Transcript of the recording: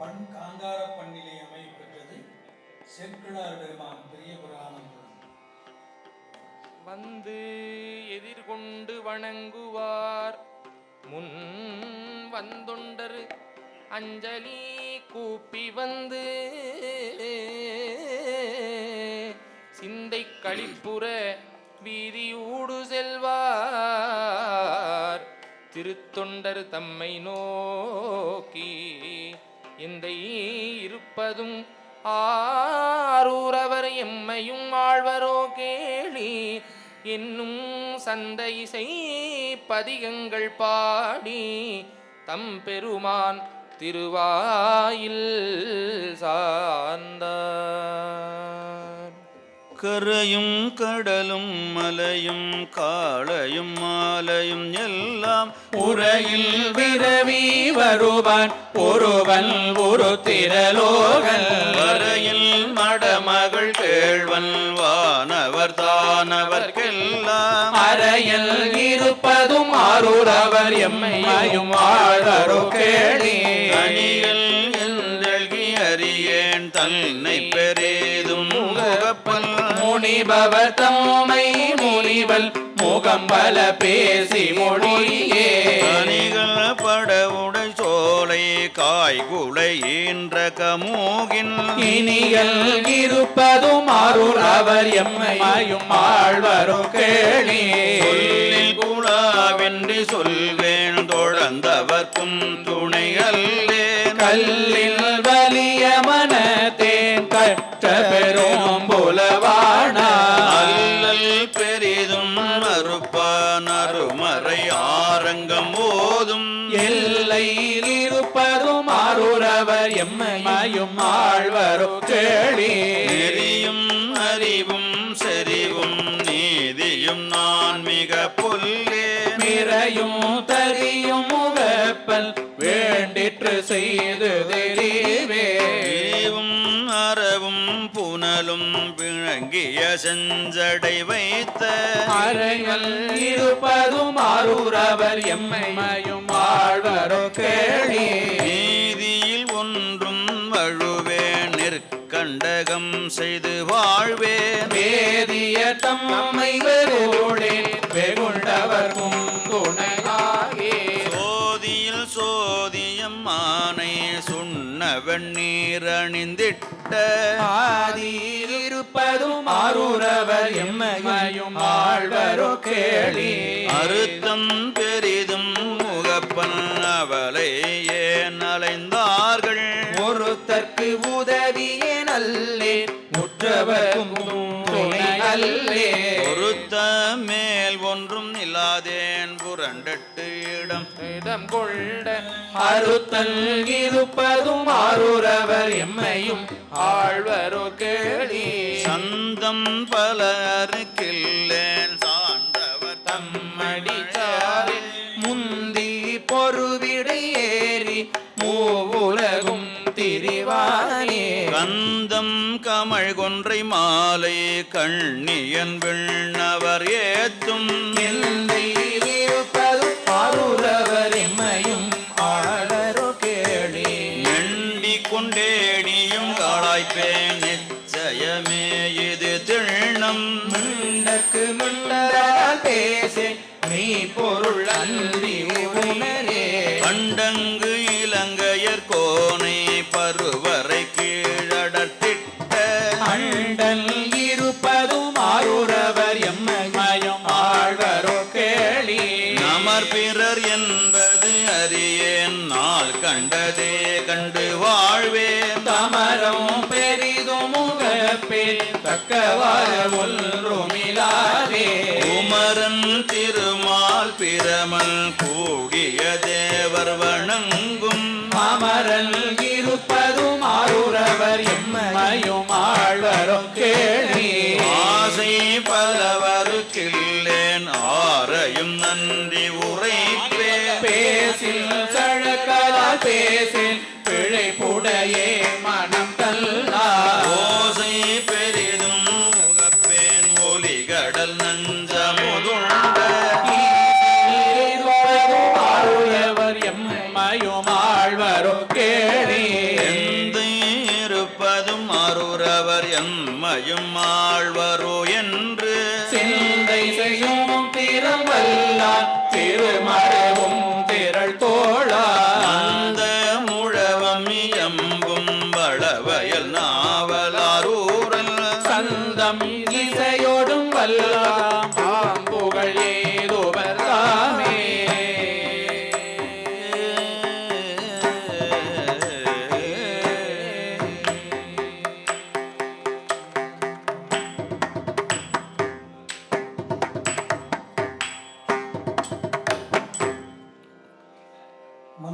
பண் காந்தார பண்ணிலே அமைப்பெற்றது செற்கிழார் பெருமான் பெரிய புராணம். வந்து எதிர்கொண்டு வணங்குவார். முன் வந்தொண்டர் அஞ்சலி கூப்பி வந்து சிந்தை களிப்புற வீதியூடு செல்வார். திருத்தொண்டர் தம்மை நோக்கி எந்தை இருப்பதும் ஆரூரவர் எம்மையும் ஆழ்வரோ கேளி என்னும் சந்தை செய் பதிகங்கள் பாடி தம் பெருமான் திருவாயில் சார்ந்தார். கரையும் கடலும் மலையும் காளையும் மாலையும் எல்லாம் உரையில் விரவி வருவான். ஒருவன் ஒரு திரலோகன். வரையில் மடமகள் கேழ்வன் வானவர் தானவர்க்கெல்லாம் அறையில் இருப்பதும் அருளவர் எம்மையும் ஆழரோ கேளே முனிபவர் தம்மை முனிவல் முகம் பல பேசி மொழியே. படவுடை சோலை காய்குலை ஈன்ற கமூகின். இனிகள் இருப்பதும் ஆரூர் அவர் எம்மையும் ஆழ்வரும் கேளி. கூடாவென்று சொல்வேன் தொடர்ந்தவர்க்கும் துணை அல்லேன் கல்லில் வலிய மனத்தேன் கற்ற பெரும் புலவானா எல்லையில் இருப்பதும் ஆரூரவர் எம்மையும் ஆழ்வரும் கேளி. நெறியும் அறிவும் செறிவும் நீதியும் நான் மிக புல்லேன். மிரையும் தரியும் முகப்பல் வேண்டிற்று செய்து தெரிவே. அறவும் புனலும் பிழங்கிய செஞ்சடை வைத்த அறைகள் இருப்பதும் ஆரூரவர் எம்மையும் ஆழ்வரோ கேளி. நீதியில் ஒன்றும் வழுவேன் நிற்கண்டகம் செய்து வாழ்வேன். வேதிய தம்மை வெகுளே வெகுண்டவர்க்கும் துணையாகே சோதியில் சோதியம் ஆனை சுண்ண வெண்ணீர் அணிந்திட்ட ஆதியில் இருப்பதும் ஆரூரவர் எம்மையும் ஆழ்வரோ கேளி அறுத்தம் உதவியே நல்லே. உற்றவர்க்கும் துணை அல்லே. பொறுத்த மேல் ஒன்றும் இல்லாதேன் புரண்டட்டு இடம். இடம் கொண்ட அறுத்தல் இருப்பதும் ஆரூரவர் எம்மையும் ஆழ்வரோ கேளி. சந்தம் பல அருக்கில்லேன் சார்ந்தவர் தம்மடி கந்தம் கமழ் கொன்றை மாலை கண்ணியன் விண்ணவர் ஏத்தும். எம்மையும் ஆழ்வரோ கேளி. எண்டி கொண்டேடியும் காளாய்ப்பேன் நிச்சயமே இது திண்ணம். முண்டக்கு முண்டரால் பேசே நீ பொருள் அன்றி தக்கவாறு ஒன்றுமிலாதே குமரன் திருமால் பிரமல் கூடிய தேவர் வணங்கும். அமரல் இருப்பதும் ஆரூரவர் எம்மையும் ஆழ்வரும் கேளி. ஆசை பலவருக்கில்லேன் ஆரையும் நன்றி உரைப்பே பேசில் சழக்கலால் பேசில் பிழைப்புடையே மனம் எம்மையும் ஆழ்வரோ என்று. சிந்தை செய்யும் திறவல்லார் திருமடவும் திரள் தோழா. அந்த முழவம் எம்பும் வளவயல் நாவலாரூரல். சந்தம் இசையோடும் வல்லாம்